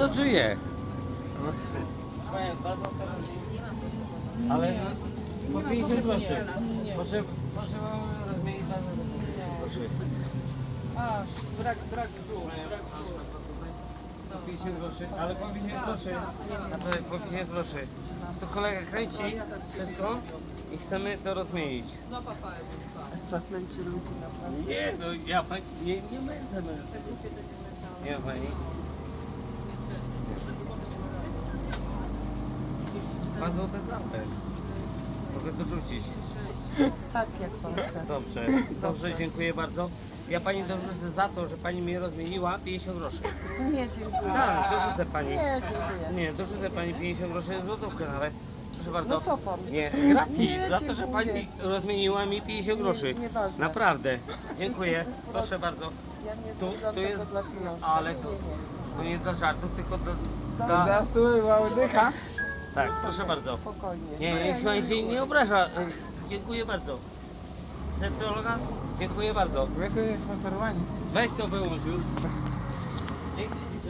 to czuję. Ale po 50 groszy. Proszę, proszę mam rozmienić bazę za 50 groszy. A, brak, brak słów, brak słów. Po 50 groszy, ale po 50 groszy. A to po 50 groszy. To kolega kręci wszystko i chcemy to rozmienić. No papa jest. Nie, no ja nie, nie męczę mnie. Nie pani. Dwa złote zapę. Mogę to rzucić. Tak jak pan chce. Dobrze, dobrze, dziękuję bardzo. Ja pani dorzucę za to, że pani mnie rozmieniła 50 groszy. Nie, dziękuję. Tak, dorzucę pani. Nie, dziękuję. Nie, dorzucę pani 50 groszy złotówkę nawet. Proszę bardzo. No co pan? Nie, gratis, Nie, za to, że pani rozmieniła mi 50 groszy. Nie, nieważne. Naprawdę. Dziękuję. Proszę bardzo. Ja nie Tu- tu, tu tego jest- dla ale nie, to- nie. To nie dla żartów, tylko dla... Za- dla... Za stół była dycha. Tak, proszę bardzo. Spokojnie. Nie, niech pani się nie obraża. Dziękuję bardzo. Sektorologa? Dziękuję bardzo. Wy to jest sponsorowanie. Weź to wyłącz już. Dzięki.